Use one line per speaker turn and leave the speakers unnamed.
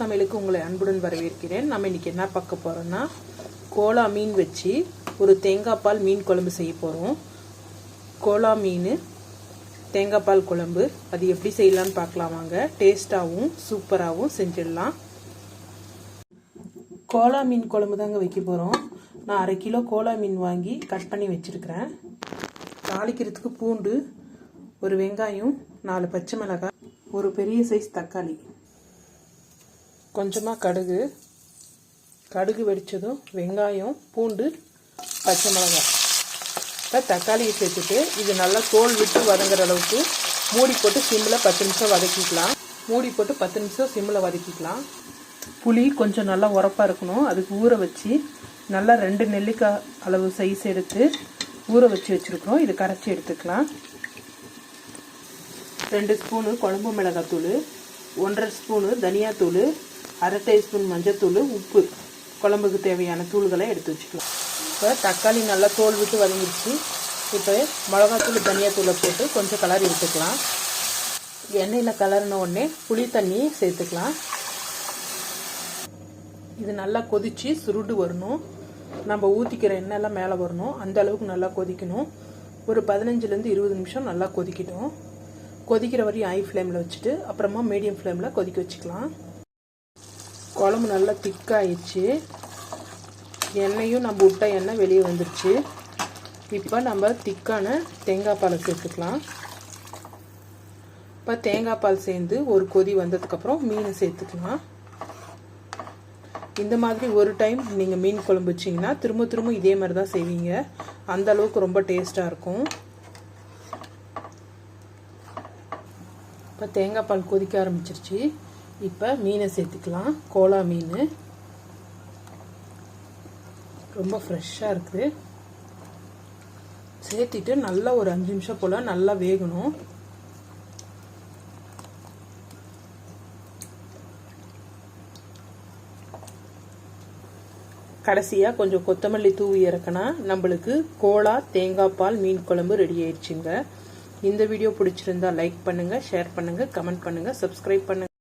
சமையலுக்கு உங்களை அன்புடன் வரவேற்கிறேன். நம்ம இன்னைக்கு என்ன பார்க்க போகிறோன்னா கோலா மீன் வச்சு ஒரு தேங்காய் பால் மீன் குழம்பு செய்ய போகிறோம் கோலா மீன் தேங்காய் பால் குழம்பு அது எப்படி செய்யலாம்னு பார்க்கலாம் வாங்க. டேஸ்ட்டாகவும் சூப்பராகவும் செஞ்சிடலாம். கோலா மீன் குழம்பு தாங்க வைக்க போகிறோம் நான் அரை கிலோ கோலா மீன் வாங்கி கட் பண்ணி வச்சுருக்கிறேன். தாளிக்கிறதுக்கு பூண்டு ஒரு வெங்காயம் நாலு பச்சை மிளகாய் ஒரு பெரிய சைஸ் தக்காளி. கொஞ்சமாக கடுகு. கடுகு வெடித்ததும் வெங்காயம் பூண்டு பச்சை மிளகாய். இப்போ தக்காளியை சேர்த்துட்டு இது நல்லா தோல் விட்டு வதங்குற அளவுக்கு மூடி போட்டு சிம்மில் பத்து நிமிஷம் வதக்கிக்கலாம். மூடி போட்டு பத்து நிமிஷம் சிம்மில் வதக்கிக்கலாம். புளி கொஞ்சம் நல்லா உரப்பாக இருக்கணும். அதுக்கு ஊற வச்சு நல்லா ரெண்டு நெல்லிக்காய் அளவு சைஸ் எடுத்து ஊற வச்சு வச்சுருக்குறோம். இது கரைச்சி எடுத்துக்கலாம். ரெண்டு ஸ்பூனு குழம்பு மிளகாத்தூள் ஒன்றரை ஸ்பூனு தனியாத்தூள் அரை டீஸ்பூன் மஞ்சத்தூள் உப்பு. குழம்புக்கு தேவையான தூள்களை எடுத்து வச்சுக்கலாம். இப்போ தக்காளி நல்லா தோல் விட்டு வதங்கிடுச்சு. இப்போ மிளகாத்தூள் தனியாத்தூளை போட்டு கொஞ்சம் கலர் எடுத்துக்கலாம். எண்ணெயில் கலர்ன உடனே புளி தண்ணி சேர்த்துக்கலாம். இது நல்லா கொதித்து சுருண்டு வரணும். நம்ம ஊற்றிக்கிற எண்ணெய்லாம் மேலே வரணும். அந்த அளவுக்கு நல்லா கொதிக்கணும். ஒரு பதினஞ்சுலேருந்து இருபது நிமிஷம் நல்லா கொதிக்கட்டும். கொதிக்கிற வரையும் ஹை ஃப்ளேமில் வச்சுட்டு அப்புறமா மீடியம் ஃப்ளேமில் கொதிக்க வச்சுக்கலாம். குழம்பு நல்லா திக்காயிடுச்சு. எண்ணெயும் நம்ம விட்ட எண்ணெய் வெளியே வந்துருச்சு. இப்போ நம்ம திக்கான தேங்காய் பாலை சேர்த்துக்கலாம் இப்போ தேங்காய் பால் சேர்ந்து ஒரு கொதி வந்ததுக்கப்புறம் மீன் சேர்த்துக்கலாம். இந்த மாதிரி ஒரு டைம் நீங்கள் மீன் குழம்பு வச்சிங்கன்னா திரும்ப திரும்ப இதே மாதிரி தான் செய்வீங்க. அந்த அளவுக்கு ரொம்ப டேஸ்ட்டாக இருக்கும். இப்போ தேங்காய் பால் கொதிக்க ஆரம்பிச்சிருச்சு. இப்போ மீனை சேர்த்துக்கலாம். கோலா மீன். ரொம்ப ஃப்ரெஷ்ஷாக இருக்குது. சேர்த்திட்டு நல்லா ஒரு அஞ்சு நிமிஷம் போல் நல்லா வேகணும். கடைசியாக கொஞ்சம் கொத்தமல்லி தூவி இறக்குனா நம்மளுக்கு கோலா தேங்காய் பால் மீன் குழம்பு ரெடி ஆயிடுச்சுங்க. இந்த வீடியோ பிடிச்சிருந்தா லைக் பண்ணுங்கள் ஷேர் பண்ணுங்கள் கமெண்ட் பண்ணுங்கள் சப்ஸ்கிரைப் பண்ணுங்கள்